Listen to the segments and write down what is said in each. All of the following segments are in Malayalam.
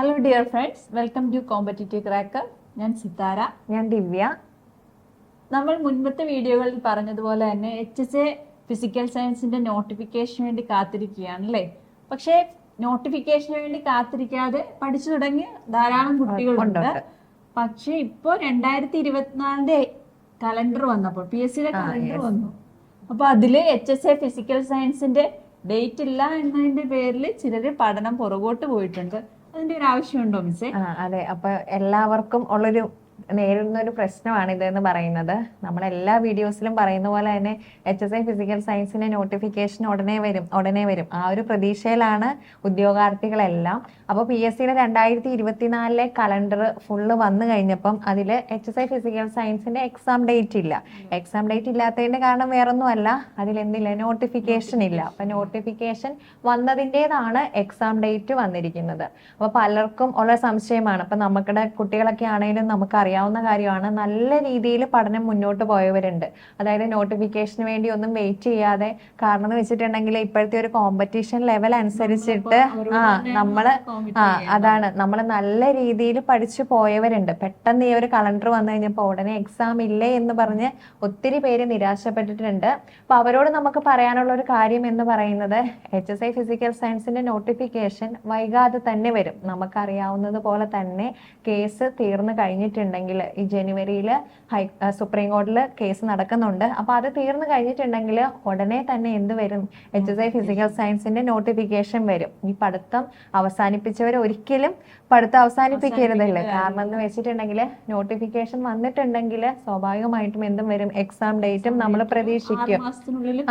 Hello dear friends welcome to competitive cracker ഞാൻ സിതാര ഞാൻ ദിവ്യ. നമ്മൾ മുൻപത്തെ വീഡിയോകളിൽ പറഞ്ഞതുപോലെ തന്നെ എച്ച് എസ് എ ഫിസിക്കൽ സയൻസിന്റെ നോട്ടിഫിക്കേഷന് വേണ്ടി കാത്തിരിക്കുകയാണ് അല്ലേ? പക്ഷേ നോട്ടിഫിക്കേഷന് വേണ്ടി കാത്തിരിക്കാതെ പഠിച്ചു തുടങ്ങി ധാരാളം കുട്ടികളുണ്ട്. പക്ഷെ ഇപ്പോ രണ്ടായിരത്തി ഇരുപത്തിനാലിന്റെ കലണ്ടർ വന്നപ്പോൾ പി എസ് സിയുടെ കലണ്ടർ വന്നു. അപ്പൊ അതിൽ എച്ച് എസ് എ ഫിസിക്കൽ സയൻസിന്റെ ഡേറ്റ് ഇല്ല എന്നതിന്റെ പേരിൽ ചിലര് പഠനം പുറകോട്ട് പോയിട്ടുണ്ട്. അതിന്റെ ഒരു ആവശ്യമുണ്ടോ മിസ്സേ? അതെ. അപ്പൊ എല്ലാവർക്കും ഉള്ളൊരു നേരിടുന്ന ഒരു പ്രശ്നമാണ് ഇതെന്ന് പറയുന്നത്. നമ്മൾ എല്ലാ വീഡിയോസിലും പറയുന്ന പോലെ തന്നെ എച്ച് എസ് ഐ ഫിസിക്കൽ സയൻസിന്റെ നോട്ടിഫിക്കേഷൻ ഉടനെ വരും ഉടനെ വരും. ആ ഒരു പ്രതീക്ഷയിലാണ് ഉദ്യോഗാർത്ഥികളെല്ലാം. അപ്പോൾ പി എസ് സിയുടെ രണ്ടായിരത്തി ഇരുപത്തിനാലിലെ കലണ്ടർ ഫുള്ള് വന്നു കഴിഞ്ഞപ്പം അതിൽ എച്ച് എസ് ഐ ഫിസിക്കൽ സയൻസിന്റെ എക്സാം ഡേറ്റ് ഇല്ല. എക്സാം ഡേറ്റ് ഇല്ലാത്തതിന്റെ കാരണം വേറൊന്നുമല്ല. അതിലെന്തില്ല? നോട്ടിഫിക്കേഷൻ ഇല്ല. അപ്പം നോട്ടിഫിക്കേഷൻ വന്നതിന്റെതാണ് എക്സാം ഡേറ്റ് വന്നിരിക്കുന്നത്. അപ്പോൾ പലർക്കും ഉള്ള സംശയമാണ്. അപ്പം നമ്മുടെ കുട്ടികളൊക്കെ ആണെങ്കിലും നമുക്ക് അറിയാവുന്ന കാര്യമാണ്. നല്ല രീതിയിൽ പഠനം മുന്നോട്ട് പോയവരുണ്ട്. അതായത് നോട്ടിഫിക്കേഷന് വേണ്ടി ഒന്നും വെയിറ്റ് ചെയ്യാതെ കാരണം എന്ന് വെച്ചിട്ടുണ്ടെങ്കിൽ ഇപ്പോഴത്തെ ഒരു കോമ്പറ്റീഷൻ ലെവൽ അനുസരിച്ചിട്ട് ആ നമ്മൾ ആ അതാണ്. നമ്മൾ നല്ല രീതിയിൽ പഠിച്ചു പോയവരുണ്ട്. പെട്ടെന്ന് ഈ ഒരു കലണ്ടർ വന്നു കഴിഞ്ഞപ്പോൾ ഉടനെ എക്സാം ഇല്ലേ എന്ന് പറഞ്ഞ് ഒത്തിരി പേര് നിരാശപ്പെട്ടിട്ടുണ്ട്. അപ്പൊ അവരോട് നമുക്ക് പറയാനുള്ള ഒരു കാര്യം എന്ന് പറയുന്നത് എച്ച് എസ് ഐ ഫിസിക്കൽ സയൻസിന്റെ നോട്ടിഫിക്കേഷൻ വൈകാതെ തന്നെ വരും. നമുക്കറിയാവുന്നത് പോലെ തന്നെ കേസ് തീർന്നു കഴിഞ്ഞിട്ടുണ്ടെങ്കിൽ ഈ ജനുവരിയിൽ ഹൈ സുപ്രീം കോടതിയിൽ കേസ് നടക്കുന്നുണ്ട്. അപ്പോൾ അത് തീർന്നു കഴിഞ്ഞിട്ടുണ്ടെങ്കിൽ ഉടനെ തന്നെ എന്ത് വരും? എച്ച് എസ് ഐ ഫിസിക്കൽ സയൻസിന്റെ നോട്ടിഫിക്കേഷൻ വരും. ഈ പഠിത്തം അവസാനിപ്പിച്ചവർ ഒരിക്കലും പഠിത്തം അവസാനിപ്പിക്കരുതല്ലേ? കാരണം എന്ന് വെച്ചിട്ടുണ്ടെങ്കിൽ നോട്ടിഫിക്കേഷൻ വന്നിട്ടുണ്ടെങ്കിൽ സ്വാഭാവികമായിട്ടും എന്തും വരും? എക്സാം ഡേറ്റും നമ്മൾ പ്രതീക്ഷിക്കും.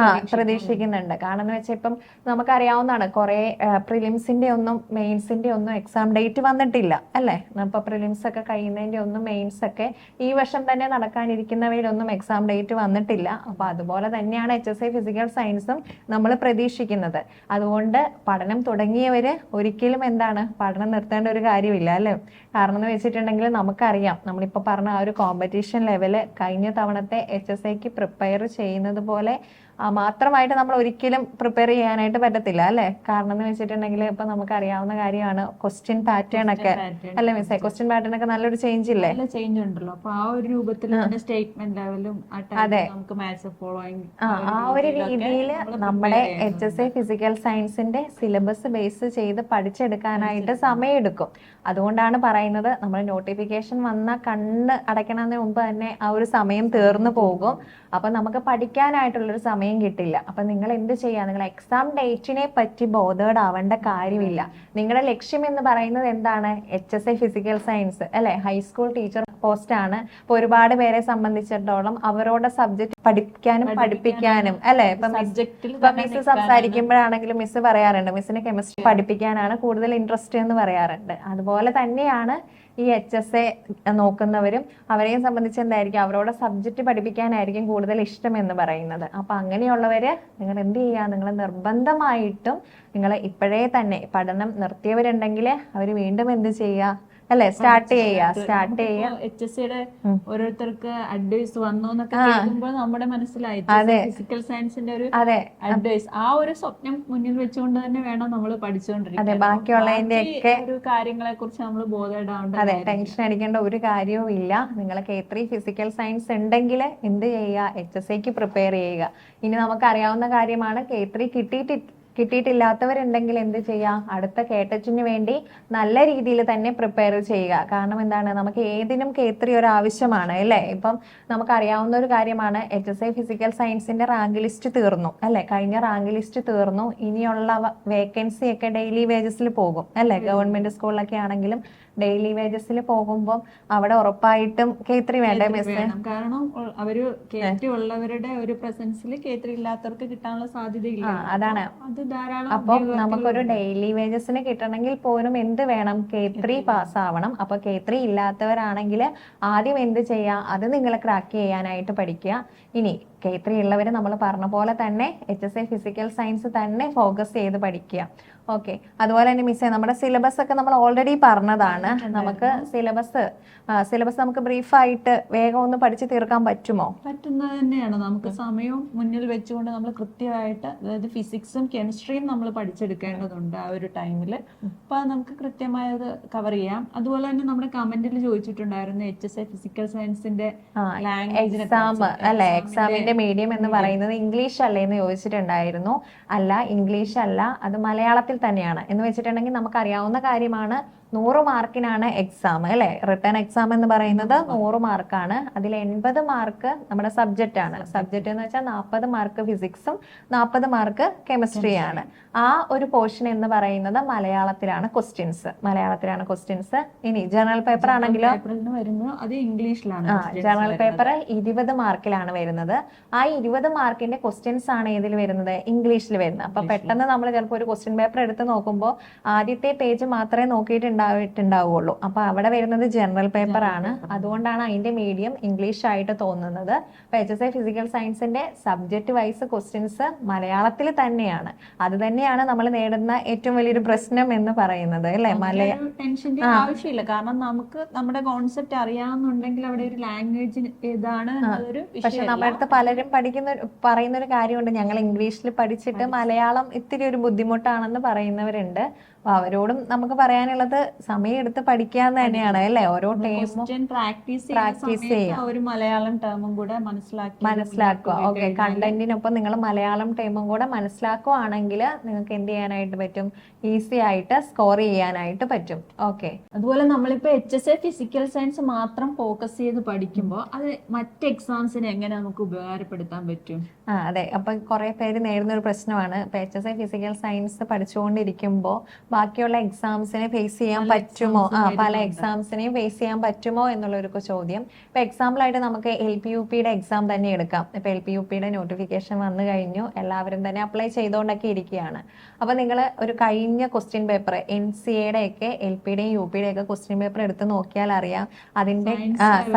ആ പ്രതീക്ഷിക്കുന്നുണ്ട്. കാരണം എന്ന് വെച്ചാൽ ഇപ്പം നമുക്കറിയാവുന്നതാണ് കുറെ പ്രിലിംസിന്റെ ഒന്നും മെയിൻസിന്റെ ഒന്നും എക്സാം ഡേറ്റ് വന്നിട്ടില്ല അല്ലേ? അപ്പൊ പ്രിലിംസ് ഒക്കെ കഴിയുന്നതിന്റെ ഒന്നും മെയിൻസ് ഒക്കെ ഈ വർഷം തന്നെ നടക്കാനിരിക്കുന്നവയിലൊന്നും എക്സാം ഡേറ്റ് വന്നിട്ടില്ല. അപ്പൊ അതുപോലെ തന്നെയാണ് എച്ച് എസ് ഐ ഫിസിക്കൽ സയൻസും നമ്മൾ പ്രതീക്ഷിക്കുന്നത്. അതുകൊണ്ട് പഠനം തുടങ്ങിയവര് ഒരിക്കലും എന്താണ് പഠനം നിർത്തേണ്ട ഒരു കാര്യമില്ല അല്ലേ? കാരണം എന്ന് വെച്ചിട്ടുണ്ടെങ്കിൽ നമുക്കറിയാം നമ്മളിപ്പോൾ പറഞ്ഞ ആ ഒരു കോമ്പറ്റീഷൻ ലെവൽ കഴിഞ്ഞ തവണത്തെ എച്ച് എസ് ഐക്ക് പ്രിപ്പയർ ചെയ്യുന്നത് പോലെ മാത്രമായിട്ട് നമ്മൾ ഒരിക്കലും പ്രിപ്പയർ ചെയ്യാനായിട്ട് പറ്റത്തില്ല അല്ലെ? കാരണം എന്ന് വെച്ചിട്ടുണ്ടെങ്കിൽ ഇപ്പൊ നമുക്ക് അറിയാവുന്ന കാര്യമാണ് ക്വസ്റ്റ്യൻ പാറ്റേൺ ഒക്കെ. അല്ലെ മിസ്സേ? ക്വസ്റ്റ്യൻ പാറ്റേൺ ഒക്കെ നല്ലൊരു ചേഞ്ച് ഇല്ലേ? ചേഞ്ച് ഉണ്ടല്ലോ. അപ്പൊ ആ ഒരു രൂപത്തിൽ സ്റ്റേറ്റ്മെന്റ് ലെവലും അതെ. ആ ഒരു രീതിയിൽ നമ്മുടെ എച്ച് എസ് എ ഫിസിക്കൽ സയൻസിന്റെ സിലബസ് ബേസ് ചെയ്ത് പഠിച്ചെടുക്കാനായിട്ട് സമയമെടുക്കും. അതുകൊണ്ടാണ് പറയുന്നത് നമ്മൾ നോട്ടിഫിക്കേഷൻ വന്ന കണ്ണ് അടയ്ക്കണതിന് മുമ്പ് തന്നെ ആ ഒരു സമയം തീർന്നു പോകും. അപ്പൊ നമുക്ക് പഠിക്കാനായിട്ടുള്ളൊരു സമയം കിട്ടില്ല. അപ്പൊ നിങ്ങൾ എന്ത് ചെയ്യുക നിങ്ങൾ എക്സാം ഡേറ്റിനെ പറ്റി ബോധേഡ് ആവേണ്ട കാര്യമില്ല. നിങ്ങളുടെ ലക്ഷ്യം എന്ന് പറയുന്നത് എന്താണ്? H S I physical science അല്ലേ? ഹൈസ്കൂൾ ടീച്ചർ പോസ്റ്റ് ആണ്. അപ്പൊ ഒരുപാട് പേരെ സംബന്ധിച്ചിടത്തോളം അവരോടെ സബ്ജക്ട് പഠിക്കാനും പഠിപ്പിക്കാനും അല്ലെ? ഇപ്പൊ മിസ് സംസാരിക്കുമ്പോഴാണെങ്കിലും മിസ് പറയാറുണ്ട്. മിസ്സിന് കെമിസ്ട്രി പഠിപ്പിക്കാനാണ് കൂടുതൽ ഇൻട്രസ്റ്റ് എന്ന് പറയാറുണ്ട്. അതുപോലെ തന്നെയാണ് ഈ എച്ച് എസ് എ നോക്കുന്നവരും അവരെയും സംബന്ധിച്ച് എന്തായിരിക്കും? അവരോട് സബ്ജക്റ്റ് പഠിപ്പിക്കാനായിരിക്കും കൂടുതൽ ഇഷ്ടം എന്ന് പറയുന്നത്. അപ്പൊ അങ്ങനെയുള്ളവര് നിങ്ങൾ എന്ത് ചെയ്യുക? നിങ്ങൾ നിർബന്ധമായിട്ടും നിങ്ങൾ ഇപ്പോഴേ തന്നെ പഠനം നിർത്തിയവരുണ്ടെങ്കിൽ അവർ വീണ്ടും എന്ത് ചെയ്യുക? അല്ലെ? സ്റ്റാർട്ട് ചെയ്യുക സ്റ്റാർട്ട് ചെയ്യുക എച്ച് എസ് സിയുടെ ഓരോരുത്തർക്ക് അഡ്വൈസ് വന്നു എന്നൊക്കെ കേൾക്കുമ്പോൾ നമ്മുടെ മനസ്സിലായി. ഫിസിക്കൽ സയൻസിന്റെ ഒരു അഡ്വൈസ് ആ ഒരു സ്വപ്നം മുന്നിൽ വെച്ചുകൊണ്ട് തന്നെ വേണം നമ്മൾ പഠിച്ചുകൊണ്ടിരിക്കുന്നത് ബാക്കിയുള്ളതിന്റെ ഒക്കെ- ഒരു കാര്യങ്ങളെ കുറിച്ച് നമ്മൾ ബോധേടാവേണ്ട അതെ ടെൻഷൻ അടിക്കേണ്ട ഒരു കാര്യവും ഇല്ല. നിങ്ങൾ കെ ത്രീ ഫിസിക്കൽ സയൻസ് ഉണ്ടെങ്കിൽ എന്ത് ചെയ്യുക? എച്ച് എസ് സിക്ക് പ്രിപ്പയർ ചെയ്യുക. ഇനി നമുക്ക് അറിയാവുന്ന കാര്യമാണ് കെ ത്രീ കിട്ടിയിട്ട് കിട്ടിയിട്ടില്ലാത്തവരുണ്ടെങ്കിൽ എന്ത് ചെയ്യുക അടുത്ത കേട്ടച്ചിന് വേണ്ടി നല്ല രീതിയിൽ തന്നെ പ്രിപ്പയർ ചെയ്യുക. കാരണം എന്താണ്? നമുക്ക് ഏതിനും കേത്രി ഒരു ആവശ്യമാണ് അല്ലേ? ഇപ്പം നമുക്കറിയാവുന്ന ഒരു കാര്യമാണ് എച്ച് എസ് ഐ ഫിസിക്കൽ സയൻസിന്റെ റാങ്ക് ലിസ്റ്റ് തീർന്നു അല്ലെ? കഴിഞ്ഞ റാങ്ക് ലിസ്റ്റ് തീർന്നു. ഇനിയുള്ള വേക്കൻസി ഒക്കെ ഡെയിലി വേജസിൽ പോകും അല്ലെ? ഗവൺമെന്റ് സ്കൂളിലൊക്കെ ആണെങ്കിലും ഡെയിലി വേജസിൽ പോകുമ്പോൾ അവിടെ ഉറപ്പായിട്ടും കേത്രി വേണ്ട മിസ് കാരണം അവർ ഉള്ളവരുടെ ഒരു പ്രസൻസിൽ കേത്രി ഇല്ലാത്തവർക്ക് കിട്ടാനുള്ള സാധ്യതയില്ല. അതാണ്. അതാണ്. അപ്പം നമുക്കൊരു ഡെയിലി വേജസിന് കിട്ടണമെങ്കിൽ പോലും എന്ത് വേണം? കെ ത്രീ പാസ് ആവണം. അപ്പൊ കെ ത്രീ ഇല്ലാത്തവരാണെങ്കിൽ ആദ്യം എന്ത് ചെയ്യാം? അത് നിങ്ങൾ ക്രാക്ക് ചെയ്യാനായിട്ട് പഠിക്കുക. ഇനി കെ ത്രീ ഉള്ളവർ നമ്മൾ പറഞ്ഞ പോലെ തന്നെ H S A physical science തന്നെ ഫോക്കസ് ചെയ്ത് പഠിക്കുക. ഓക്കെ അതുപോലെ തന്നെ മിസ്സേ നമ്മുടെ സിലബസ് ഒക്കെ നമ്മൾ ഓൾറെഡി പറഞ്ഞതാണ്. നമുക്ക് സിലബസ് സിലബസ് നമുക്ക് ബ്രീഫായിട്ട് വേഗം ഒന്ന് പഠിച്ചു തീർക്കാൻ പറ്റുമോ? പറ്റുന്നത് തന്നെയാണ്. നമുക്ക് സമയവും മുന്നിൽ വെച്ചുകൊണ്ട് നമ്മൾ കൃത്യമായിട്ട് അതായത് ഫിസിക്സും കെമിസ്ട്രിയും നമ്മൾ പഠിച്ചെടുക്കേണ്ടതുണ്ട് ആ ഒരു ടൈമിൽ അപ്പൊ അത് നമുക്ക് കൃത്യമായത് കവർ ചെയ്യാം. അതുപോലെ തന്നെ നമ്മുടെ കമന്റിൽ ചോദിച്ചിട്ടുണ്ടായിരുന്നു എച്ച് എസ് എ ഫിസിക്കൽ സയൻസിന്റെ എക്സാം അല്ലെ? എക്സാമിന്റെ മീഡിയം എന്ന് പറയുന്നത് ഇംഗ്ലീഷ് അല്ലേ എന്ന് ചോദിച്ചിട്ടുണ്ടായിരുന്നു. അല്ല ഇംഗ്ലീഷ് അല്ല അത് മലയാളത്തിൽ തന്നെയാണ്. എന്ന് വെച്ചിട്ടുണ്ടെങ്കിൽ നമുക്ക് അറിയാവുന്ന കാര്യമാണ് നൂറ് മാർക്കിനാണ് എക്സാം അല്ലെ? റിട്ടേൺ എക്സാം എന്ന് പറയുന്നത് നൂറ് മാർക്കാണ്. അതിൽ എൺപത് മാർക്ക് നമ്മുടെ സബ്ജക്റ്റ് ആണ്. സബ്ജക്റ്റ് എന്ന് വെച്ചാൽ നാൽപ്പത് മാർക്ക് ഫിസിക്സും നാൽപ്പത് മാർക്ക് കെമിസ്ട്രിയാണ് ആ ഒരു പോർഷൻ എന്ന് പറയുന്നത് മലയാളത്തിലാണ് ക്വസ്റ്റ്യൻസ് മലയാളത്തിലാണ് ക്വസ്റ്റ്യൻസ് ഇനി ജനറൽ പേപ്പർ ആണെങ്കിലോ? അത് ഇംഗ്ലീഷിലാണ് ജേണൽ ജനറൽ പേപ്പർ ഇരുപത് മാർക്കിലാണ് വരുന്നത്. ആ ഇരുപത് മാർക്കിന്റെ ക്വസ്റ്റ്യൻസ് ആണ് ഏതിൽ വരുന്നത്? ഇംഗ്ലീഷിൽ വരുന്നത്. അപ്പൊ പെട്ടെന്ന് നമ്മൾ ചിലപ്പോൾ ഒരു ക്വസ്റ്റ്യൻ പേപ്പർ എടുത്ത് നോക്കുമ്പോൾ ആദ്യത്തെ പേജ് മാത്രമേ നോക്കിയിട്ടുണ്ടായിട്ടുണ്ടാവുള്ളൂ അപ്പൊ അവിടെ വരുന്നത് ജനറൽ പേപ്പർ ആണ്. അതുകൊണ്ടാണ് അതിന്റെ മീഡിയം ഇംഗ്ലീഷ് ആയിട്ട് തോന്നുന്നത്. അപ്പൊ എച്ച് എസ് ഐ ഫിസിക്കൽ സയൻസിന്റെ സബ്ജക്ട് വൈസ് ക്വസ്റ്റ്യൻസ് മലയാളത്തിൽ തന്നെയാണ്. അത് തന്നെയാണ് നമ്മൾ നേടുന്ന ഏറ്റവും വലിയൊരു പ്രശ്നം എന്ന് പറയുന്നത് അല്ലെ? മലയാളം ആവശ്യമില്ല. കാരണം നമുക്ക് നമ്മുടെ കോൺസെപ്റ്റ് അറിയാവുന്നുണ്ടെങ്കിൽ അവിടെ ഒരു ലാംഗ്വേജ് ഏതാണ് പക്ഷെ നമ്മളടുത്ത് നമ്മുടെ അടുത്ത് പലരും പഠിക്കുന്ന പറയുന്ന ഒരു കാര്യമുണ്ട്. ഞങ്ങൾ ഇംഗ്ലീഷിൽ പഠിച്ചിട്ട് മലയാളം ഇത്തിരി ഒരു ബുദ്ധിമുട്ടാണെന്ന് പറയുന്നവരുണ്ട്. അപ്പൊ അവരോടും നമുക്ക് പറയാനുള്ളത് സമയം എടുത്ത് പഠിക്കാന്ന് തന്നെയാണ് അല്ലെ? ഓരോ ടേമും പ്രാക്ടീസ് ഒരു മലയാളം ടേമും കൂടെ മനസ്സിലാക്കി മനസ്സിലാക്കുക. ഓക്കെ കണ്ടന്റിനൊപ്പം നിങ്ങൾ മലയാളം ടേമും കൂടെ മനസ്സിലാക്കുവാണെങ്കിൽ നിങ്ങൾക്ക് എന്ത് ചെയ്യാനായിട്ട് പറ്റും? ഈസി ആയിട്ട് സ്കോർ ചെയ്യാനായിട്ട് പറ്റും. ഓക്കെ അതുപോലെ നമ്മളിപ്പോ H S A physical science മാത്രം ഫോക്കസ് ചെയ്ത് പഠിക്കുമ്പോൾ അത് മറ്റ് എക്സാംസിന് എങ്ങനെ നമുക്ക് ഉപകാരപ്പെടുത്താൻ പറ്റും? ആ അതെ. അപ്പൊ കുറെ പേര് നേരിടുന്ന ഒരു പ്രശ്നമാണ്. പേച്ചസ് H S I physical science പഠിച്ചുകൊണ്ടിരിക്കുമ്പോൾ ബാക്കിയുള്ള എക്സാംസിനെ ഫേസ് ചെയ്യാൻ പറ്റുമോ? ആ പല എക്സാംസിനെയും ഫേസ് ചെയ്യാൻ പറ്റുമോ എന്നുള്ളൊരു ചോദ്യം. ഇപ്പൊ എക്സാമ്പിളായിട്ട് നമുക്ക് എൽ പി യു പിയുടെ എക്സാം തന്നെ എടുക്കാം. ഇപ്പൊ എൽ പി യു പിയുടെ നോട്ടിഫിക്കേഷൻ വന്നു കഴിഞ്ഞു. എല്ലാവരും തന്നെ അപ്ലൈ ചെയ്തുകൊണ്ടൊക്കെ ഇരിക്കുകയാണ്. അപ്പൊ നിങ്ങൾ ഒരു കഴിഞ്ഞ ക്വസ്റ്റ്യൻ പേപ്പർ എൻ സി എയുടെ ഒക്കെ എൽ പിയുടെയും യു പിയുടെ ഒക്കെ ക്വസ്റ്റ്യൻ പേപ്പർ എടുത്ത് നോക്കിയാൽ അറിയാം. അതിന്റെ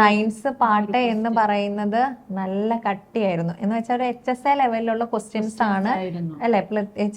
സയൻസ് പാട്ട് എന്ന് പറയുന്നത് നല്ല കട്ടിയായിരുന്നു. എന്ന് വെച്ചാൽ ഒരു എച്ച് ലെവലിലുള്ള ക്വസ്റ്റ്യൻസ് ആണ്. അല്ലെ?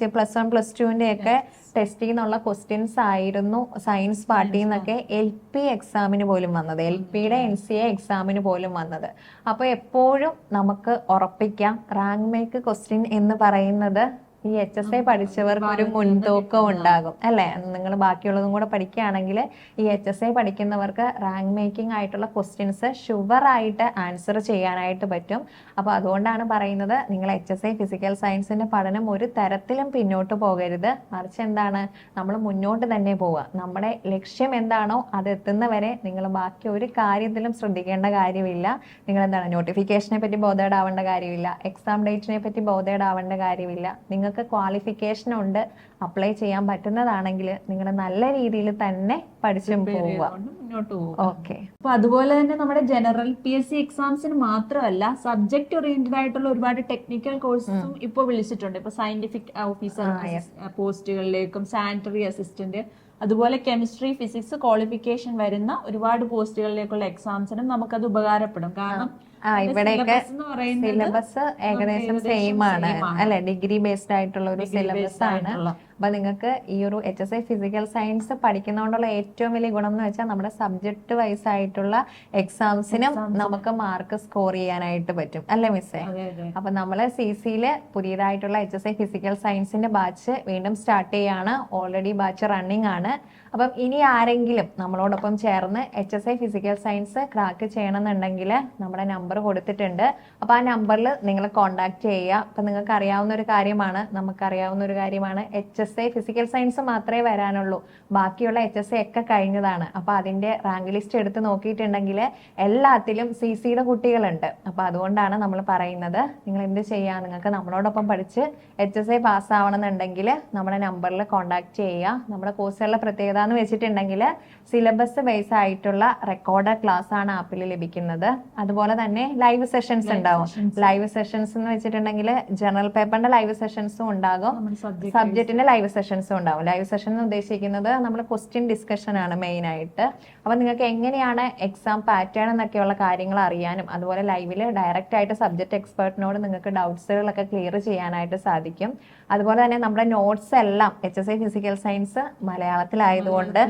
പ്ലസ് വൺ പ്ലസ് ടുവിന്റെ ഒക്കെ ടെസ്റ്റിൽ നിന്നുള്ള ക്വസ്റ്റ്യൻസ് ആയിരുന്നു. സയൻസ് പാർട്ടിൽ നിന്നൊക്കെ എൽ പി എക്സാമിന് പോലും വന്നത്. എൽ പിയുടെ എൻ സി എ എക്സാമിന് പോലും വന്നത്. അപ്പോൾ എപ്പോഴും നമുക്ക് ഉറപ്പിക്കാം. റാങ്ക് മേക്ക് ക്വസ്റ്റ്യൻ എന്ന് പറയുന്നത് ഈ എച്ച് എസ് ഐ പഠിച്ചവർക്ക് ഒരു മുൻതൂക്കം ഉണ്ടാകും അല്ലെ? നിങ്ങൾ ബാക്കിയുള്ളതും കൂടെ പഠിക്കുകയാണെങ്കിൽ ഈ എച്ച് എസ് ഐ പഠിക്കുന്നവർക്ക് റാങ്ക് മേക്കിംഗ് ആയിട്ടുള്ള ക്വസ്റ്റ്യൻസ് ഷുവർ ആയിട്ട് ആൻസർ ചെയ്യാനായിട്ട് പറ്റും. അപ്പൊ അതുകൊണ്ടാണ് പറയുന്നത് നിങ്ങൾ എച്ച് എസ് ഐ ഫിസിക്കൽ സയൻസിന്റെ പഠനം ഒരു തരത്തിലും പിന്നോട്ട് പോകരുത്. മറിച്ച് എന്താണ്? നമ്മൾ മുന്നോട്ട് തന്നെ പോവുക. നമ്മുടെ ലക്ഷ്യം എന്താണോ അത് എത്തുന്നവരെ നിങ്ങൾ ബാക്കി ഒരു കാര്യത്തിലും ശ്രദ്ധിക്കേണ്ട കാര്യമില്ല. നിങ്ങൾ എന്താണ്? നോട്ടിഫിക്കേഷനെ പറ്റി ബോധേഡാവേണ്ട കാര്യമില്ല. എക്സാം ഡേറ്റിനെ പറ്റി ബോധേഡാവേണ്ട കാര്യമില്ല. നിങ്ങൾക്ക് ക്വാളിഫിക്കേഷൻ ഉണ്ട് അപ്ലൈ ചെയ്യാൻ പറ്റുന്നതാണെങ്കിൽ നിങ്ങൾ നല്ല രീതിയിൽ തന്നെ പഠിച്ചു പോവുക. ഓക്കെ അപ്പൊ അതുപോലെ തന്നെ നമ്മുടെ ജനറൽ പി എസ് സി എക്സാംസിന് മാത്രമല്ല സബ്ജക്ട് ഓറിയന്റഡ് ആയിട്ടുള്ള ഒരുപാട് ടെക്നിക്കൽ കോഴ്സും ഇപ്പൊ വിളിച്ചിട്ടുണ്ട്. ഇപ്പൊ സയന്റിഫിക് ഓഫീസർ പോസ്റ്റുകളിലേക്കും സാനിറ്ററി അസിസ്റ്റന്റ് അതുപോലെ കെമിസ്ട്രി ഫിസിക്സ് ക്വാളിഫിക്കേഷൻ വരുന്ന ഒരുപാട് പോസ്റ്റുകളിലേക്കുള്ള എക്സാംസിനും നമുക്കത് ഉപകാരപ്പെടും. കാരണം ആ ഇവിടെയൊക്കെ സിലബസ് ഏകദേശം സെയിം ആണ്. അല്ലെ? ഡിഗ്രി ബേസ്ഡ് ആയിട്ടുള്ള ഒരു സിലബസ് ആണ്. അപ്പൊ നിങ്ങൾക്ക് ഈ ഒരു H S I physical science പഠിക്കുന്നതുകൊണ്ടുള്ള ഏറ്റവും വലിയ ഗുണം എന്ന് വെച്ചാൽ നമ്മുടെ സബ്ജക്ട് വൈസ് ആയിട്ടുള്ള എക്സാംസിനും നമുക്ക് മാർക്ക് സ്കോർ ചെയ്യാനായിട്ട് പറ്റും. അല്ലേ മിസ്സേ? അപ്പൊ നമ്മൾ സി സിയിൽ പുതിയതായിട്ടുള്ള എച്ച് എസ് ഐ ഫിസിക്കൽ സയൻസിന്റെ ബാച്ച് വീണ്ടും സ്റ്റാർട്ട് ചെയ്യാണ്. ഓൾറെഡി ബാച്ച് റണ്ണിങ് ആണ്. അപ്പം ഇനി ആരെങ്കിലും നമ്മളോടൊപ്പം ചേർന്ന് H S I physical science crack ചെയ്യണമെന്നുണ്ടെങ്കിൽ നമ്മുടെ നമ്പർ കൊടുത്തിട്ടുണ്ട്. അപ്പൊ ആ നമ്പറിൽ നിങ്ങൾ കോൺടാക്ട് ചെയ്യുക. അപ്പൊ നിങ്ങൾക്ക് അറിയാവുന്ന ഒരു കാര്യമാണ് നമുക്കറിയാവുന്ന ഒരു കാര്യമാണ്. H S I physical science മാത്രമേ വരാനുള്ളൂ. ബാക്കിയുള്ള എച്ച് എസ് ഐ ഒക്കെ കഴിഞ്ഞതാണ്. അപ്പൊ അതിന്റെ റാങ്ക് ലിസ്റ്റ് എടുത്ത് നോക്കിയിട്ടുണ്ടെങ്കിൽ എല്ലാത്തിലും സി സിയുടെ കുട്ടികളുണ്ട്. അപ്പൊ അതുകൊണ്ടാണ് നമ്മൾ പറയുന്നത്. നിങ്ങൾ എന്ത് ചെയ്യുക നിങ്ങൾക്ക് നമ്മളോടൊപ്പം പഠിച്ച് എച്ച് എസ് ഐ പാസ്സാവണമെന്നുണ്ടെങ്കിൽ നമ്മുടെ നമ്പറിൽ കോൺടാക്ട് ചെയ്യുക. നമ്മുടെ കോഴ്സുകളുടെ പ്രത്യേകത എന്ന് വെച്ചിട്ടുണ്ടെങ്കിൽ സിലബസ് ബേസ് ആയിട്ടുള്ള റെക്കോർഡ് ക്ലാസ് ആണ് ആപ്പിൽ ലഭിക്കുന്നത്. അതുപോലെ തന്നെ ലൈവ് സെഷൻസ് ഉണ്ടാവും. ലൈവ് സെഷൻസ് എന്ന് വെച്ചിട്ടുണ്ടെങ്കിൽ ജനറൽ പേപ്പറിന്റെ ലൈവ് സെഷൻസും ഉണ്ടാകും. സബ്ജക്റ്റിന്റെ ലൈവ് സെഷൻസും ഉണ്ടാകും ലൈവ് സെഷൻ എന്ന് ഉദ്ദേശിക്കുന്നത് നമ്മൾ ക്വസ്റ്റ്യൻ ഡിസ്കഷൻ ആണ് മെയിൻ ആയിട്ട്. അപ്പൊ നിങ്ങൾക്ക് എങ്ങനെയാണ് എക്സാം പാറ്റേൺ എന്നൊക്കെയുള്ള കാര്യങ്ങൾ അറിയാനും അതുപോലെ ലൈവിൽ ഡയറക്റ്റ് ആയിട്ട് സബ്ജക്ട് എക്സ്പേർട്ടിനോട് നിങ്ങൾക്ക് ഡൗട്ട്സുകളൊക്കെ ക്ലിയർ ചെയ്യാനായിട്ട് സാധിക്കും. അതുപോലെ തന്നെ നമ്മുടെ നോട്ട്സ് എല്ലാം H S I physical science മലയാളത്തിലായതുകൊണ്ട്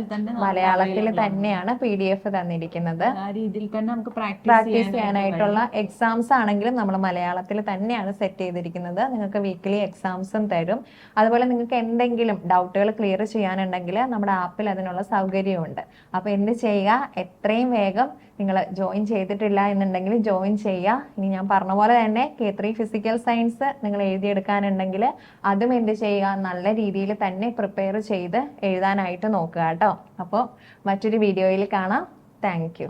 മലയാളത്തിൽ തന്നെയാണ് പി ഡി എഫ് തന്നിരിക്കുന്നത്. ആ രീതിയിൽ തന്നെ നമുക്ക് പ്രാക്ടീസ് പ്രാക്ടീസ് ചെയ്യാനായിട്ടുള്ള എക്സാംസ് ആണെങ്കിലും നമ്മൾ മലയാളത്തിൽ തന്നെയാണ് സെറ്റ് ചെയ്തിരിക്കുന്നത്. നിങ്ങൾക്ക് വീക്ക്ലി എക്സാംസും തരും. അതുപോലെ നിങ്ങൾക്ക് എന്തെങ്കിലും ഡൗട്ടുകൾ ക്ലിയർ ചെയ്യാനുണ്ടെങ്കിൽ നമ്മുടെ ആപ്പിൽ അതിനുള്ള സൗകര്യമുണ്ട്. അപ്പോൾ എന്ത് ചെയ്യുക? എത്രയും വേഗം നിങ്ങൾ ജോയിൻ ചെയ്തിട്ടില്ല എന്നുണ്ടെങ്കിൽ ജോയിൻ ചെയ്യുക. ഇനി ഞാൻ പറഞ്ഞ പോലെ തന്നെ കെ ത്രീ ഫിസിക്കൽ സയൻസ് നിങ്ങൾ എഴുതിയെടുക്കാനുണ്ടെങ്കിൽ അതും എന്ത് ചെയ്യുക? നല്ല രീതിയിൽ തന്നെ പ്രിപ്പയർ ചെയ്ത് എഴുതാനായിട്ട് നോക്കുക കേട്ടോ. അപ്പോൾ മറ്റൊരു വീഡിയോയിൽ കാണാം. താങ്ക്